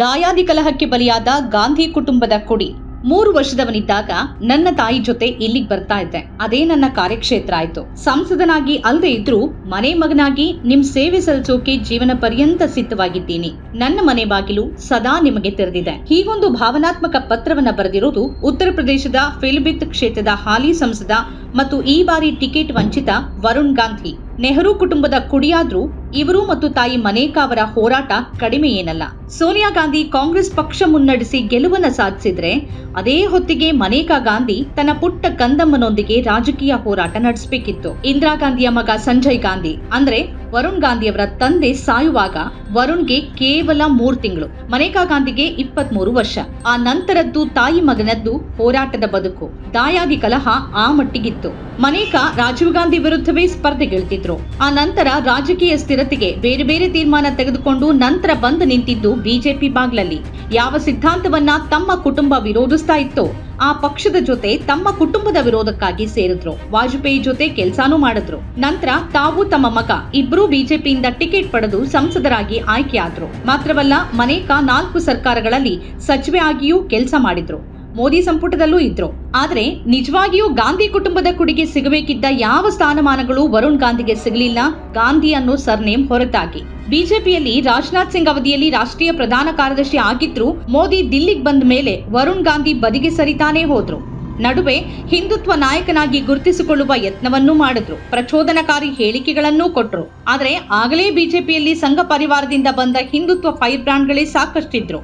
ದಾಯಾದಿ ಕಲಹಕ್ಕೆ ಬಲಿಯಾದ ಗಾಂಧಿ ಕುಟುಂಬದ ಕೊಡಿ. ಮೂರು ವರ್ಷದವನಿದ್ದಾಗ ನನ್ನ ತಾಯಿ ಜೊತೆ ಇಲ್ಲಿಗೆ ಬರ್ತಾ ಇದ್ದೆ. ಅದೇ ನನ್ನ ಕಾರ್ಯಕ್ಷೇತ್ರ ಆಯ್ತು. ಸಂಸದನಾಗಿ ಅಲ್ಲದೆ ಇದ್ರೂ ಮನೆ ಮಗನಾಗಿ ನಿಮ್ ಸೇವೆ ಸಲ್ಲಿಸೋಕೆ ಜೀವನ ಪರ್ಯಂತ ಸಿದ್ಧವಾಗಿದ್ದೀನಿ. ನನ್ನ ಮನೆ ಬಾಗಿಲು ಸದಾ ನಿಮಗೆ ತೆರೆದಿದೆ. ಹೀಗೊಂದು ಭಾವನಾತ್ಮಕ ಪತ್ರವನ್ನ ಬರೆದಿರೋದು ಉತ್ತರ ಪ್ರದೇಶದ ಫಿಲ್ಬಿತ್ ಕ್ಷೇತ್ರದ ಹಾಲಿ ಸಂಸದ ಮತ್ತು ಈ ಬಾರಿ ಟಿಕೆಟ್ ವಂಚಿತ ವರುಣ್ ಗಾಂಧಿ. ನೆಹರು ಕುಟುಂಬದ ಕುಡಿಯಾದ್ರೂ ಇವರು ಮತ್ತು ತಾಯಿ ಮನೇಕಾ ಅವರ ಹೋರಾಟ ಕಡಿಮೆ ಏನಲ್ಲ ಸೋನಿಯಾ ಗಾಂಧಿ ಕಾಂಗ್ರೆಸ್ ಪಕ್ಷ ಮುನ್ನಡೆಸಿ ಗೆಲುವನ್ನ ಸಾಧಿಸಿದ್ರೆ ಅದೇ ಹೊತ್ತಿಗೆ ಮನೇಕಾ ಗಾಂಧಿ ತನ್ನ ಪುಟ್ಟ ಕಂದಮ್ಮನೊಂದಿಗೆ ರಾಜಕೀಯ ಹೋರಾಟ ನಡೆಸಬೇಕಿತ್ತು. ಇಂದಿರಾ ಗಾಂಧಿಯ ಮಗ ಸಂಜಯ್ ಗಾಂಧಿ. ಅಂದ್ರೆ ವರುಣ್ ಗಾಂಧಿಯವರ ತಂದೆ ಸಾಯುವಾಗ ವರುಣ್ಗೆ ಕೇವಲ ಮೂರು ತಿಂಗಳು, ಮನೇಕಾ ಗಾಂಧಿಗೆ ಇಪ್ಪತ್ತ್ ಮೂರು ವರ್ಷ. ಆ ನಂತರದ್ದು ತಾಯಿ ಮಗನದ್ದು ಹೋರಾಟದ ಬದುಕು. ದಾಯಾದಿ ಕಲಹ ಆ ಮಟ್ಟಿಗಿತ್ತು. ಮನೇಕಾ ರಾಜೀವ್ ಗಾಂಧಿ ವಿರುದ್ಧವೇ ಸ್ಪರ್ಧೆಗಿಳಿತಿದ್ರು ಆ ನಂತರ ರಾಜಕೀಯ ಸ್ಥಿರತೆಗೆ ಬೇರೆ ಬೇರೆ ತೀರ್ಮಾನ ತೆಗೆದುಕೊಂಡು ನಂತರ ಬಂದು ನಿಂತಿದ್ದು ಬಿಜೆಪಿ ಬಾಗ್ಲಲ್ಲಿ. ಯಾವ ಸಿದ್ಧಾಂತವನ್ನ ತಮ್ಮ ಕುಟುಂಬ ವಿರೋಧಿಸ್ತಾ ಇತ್ತೋ ಆ ಪಕ್ಷದ ಜೊತೆ ತಮ್ಮ ಕುಟುಂಬದ ವಿರೋಧಕ್ಕಾಗಿ ಸೇರಿದ್ರು. ವಾಜಪೇಯಿ ಜೊತೆ ಕೆಲಸಾನೂ ಮಾಡಿದ್ರು. ನಂತರ ತಾವು ತಮ್ಮ ಮಗ, ಇಬ್ರು ಬಿಜೆಪಿಯಿಂದ ಟಿಕೆಟ್ ಪಡೆದು ಸಂಸದರಾಗಿ ಆಯ್ಕೆಯಾದ್ರು. ಮಾತ್ರವಲ್ಲ ಮನೇಕ ನಾಲ್ಕು ಸರ್ಕಾರಗಳಲ್ಲಿ ಸಚಿವೆ ಆಗಿಯೂ ಕೆಲಸ ಮಾಡಿದ್ರು. ಮೋದಿ ಸಂಪುಟದಲ್ಲೂ ಇದ್ರು. ಆದರೆ ನಿಜವಾಗಿಯೂ ಗಾಂಧಿ ಕುಟುಂಬದ ಕುಡಿಗೆ ಸಿಗಬೇಕಿದ್ದ ಯಾವ ಸ್ಥಾನಮಾನಗಳು ವರುಣ್ ಗಾಂಧಿಗೆ ಸಿಗಲಿಲ್ಲ? ಗಾಂಧಿ ಅನ್ನೋ ಸರ್ನೇಮ್ ಹೊರತಾಗಿ. ಬಿಜೆಪಿಯಲ್ಲಿ ರಾಜನಾಥ್ ಸಿಂಗ್ ಅವಧಿಯಲ್ಲಿ ರಾಷ್ಟ್ರೀಯ ಪ್ರಧಾನ ಕಾರ್ಯದರ್ಶಿ ಆಗಿದ್ರು. ಮೋದಿ ದಿಲ್ಲಿಗೆ ಬಂದ ಮೇಲೆ ವರುಣ್ ಗಾಂಧಿ ಬದಿಗೆ ಸರಿತಾನೇ ಹೋದ್ರು. ನಡುವೆ ಹಿಂದುತ್ವ ನಾಯಕನಾಗಿ ಗುರುತಿಸಿಕೊಳ್ಳುವ ಯತ್ನವನ್ನೂ ಮಾಡಿದ್ರು. ಪ್ರಚೋದನಕಾರಿ ಹೇಳಿಕೆಗಳನ್ನೂ ಕೊಟ್ಟರು ಆದರೆ ಆಗಲೇ ಬಿಜೆಪಿಯಲ್ಲಿ ಸಂಘ ಪರಿವಾರದಿಂದ ಬಂದ ಹಿಂದುತ್ವ ಫೈರ್ ಬ್ರಾಂಡ್ಗಳೇ ಸಾಕಷ್ಟಿದ್ರು.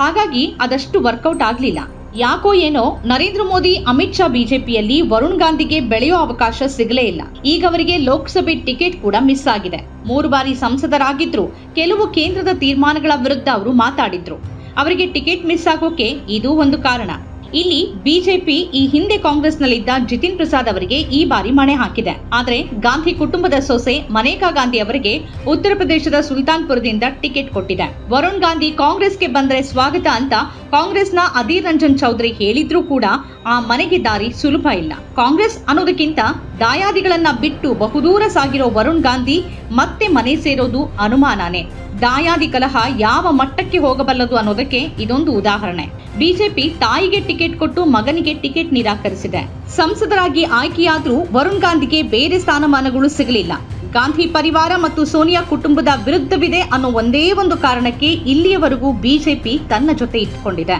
ಹಾಗಾಗಿ ಅದಷ್ಟು ವರ್ಕೌಟ್ ಆಗ್ಲಿಲ್ಲ. ಯಾಕೋ ಏನೋ ನರೇಂದ್ರ ಮೋದಿ, ಅಮಿತ್ ಶಾ ಬಿಜೆಪಿಯಲ್ಲಿ ವರುಣ್ ಗಾಂಧಿಗೆ ಬೆಳೆಯೋ ಅವಕಾಶ ಸಿಗಲೇ ಇಲ್ಲ. ಈಗ ಅವರಿಗೆ ಲೋಕಸಭೆ ಟಿಕೆಟ್ ಕೂಡ ಮಿಸ್ ಆಗಿದೆ. ಮೂರು ಬಾರಿ ಸಂಸದರಾಗಿದ್ರು, ಕೆಲವು ಕೇಂದ್ರದ ತೀರ್ಮಾನಗಳ ವಿರುದ್ಧ ಅವರು ಮಾತಾಡಿದ್ರು. ಅವರಿಗೆ ಟಿಕೆಟ್ ಮಿಸ್ ಆಗೋಕೆ ಇದು ಒಂದು ಕಾರಣ. ಇಲ್ಲಿ ಬಿಜೆಪಿ, ಈ ಹಿಂದೆ ಕಾಂಗ್ರೆಸ್ನಲ್ಲಿದ್ದ ಜಿತಿನ್ ಪ್ರಸಾದ್ ಅವರಿಗೆ ಈ ಬಾರಿ ಮಣೆ ಹಾಕಿದೆ. ಆದರೆ ಗಾಂಧಿ ಕುಟುಂಬದ ಸೊಸೆ ಮನೇಕಾ ಗಾಂಧಿ ಅವರಿಗೆ ಉತ್ತರ ಪ್ರದೇಶದ ಸುಲ್ತಾನ್ಪುರದಿಂದ ಟಿಕೆಟ್ ಕೊಟ್ಟಿದೆ. ವರುಣ್ ಗಾಂಧಿ ಕಾಂಗ್ರೆಸ್ಗೆ ಬಂದ್ರೆ ಸ್ವಾಗತ ಅಂತ ಕಾಂಗ್ರೆಸ್ನ ಅಧೀರ್ ರಂಜನ್ ಚೌಧರಿ ಹೇಳಿದ್ರೂ ಕೂಡ ಆ ಮನೆಗೆ ದಾರಿ ಸುಲಭ ಇಲ್ಲ. ಕಾಂಗ್ರೆಸ್ ಅನ್ನೋದಕ್ಕಿಂತ ದಾಯಾದಿಗಳನ್ನ ಬಿಟ್ಟು ಬಹುದೂರ ಸಾಗಿರೋ ವರುಣ್ ಗಾಂಧಿ ಮತ್ತೆ ಮನೆ ಸೇರೋದು ಅನುಮಾನನೇ. ದಾಯಾದಿ ಕಲಹ ಯಾವ ಮಟ್ಟಕ್ಕೆ ಹೋಗಬಲ್ಲದು ಅನ್ನೋದಕ್ಕೆ ಇದೊಂದು ಉದಾಹರಣೆ. ಬಿಜೆಪಿ ತಾಯಿಗೆ ಟಿಕೆಟ್ ಕೊಟ್ಟು ಮಗನಿಗೆ ಟಿಕೆಟ್ ನಿರಾಕರಿಸಿದೆ. ಸಂಸದರಾಗಿ ಆಯ್ಕೆಯಾದ್ರೂ ವರುಣ್ ಗಾಂಧಿಗೆ ಬೇರೆ ಸ್ಥಾನಮಾನಗಳು ಸಿಗಲಿಲ್ಲ. ಗಾಂಧಿ ಪರಿವಾರ ಮತ್ತು ಸೋನಿಯಾ ಕುಟುಂಬದ ವಿರುದ್ಧವಿದೆ ಅನ್ನೋ ಒಂದೇ ಒಂದು ಕಾರಣಕ್ಕೆ ಇಲ್ಲಿಯವರೆಗೂ ಬಿಜೆಪಿ ತನ್ನ ಜೊತೆ ಇಟ್ಟುಕೊಂಡಿದೆ.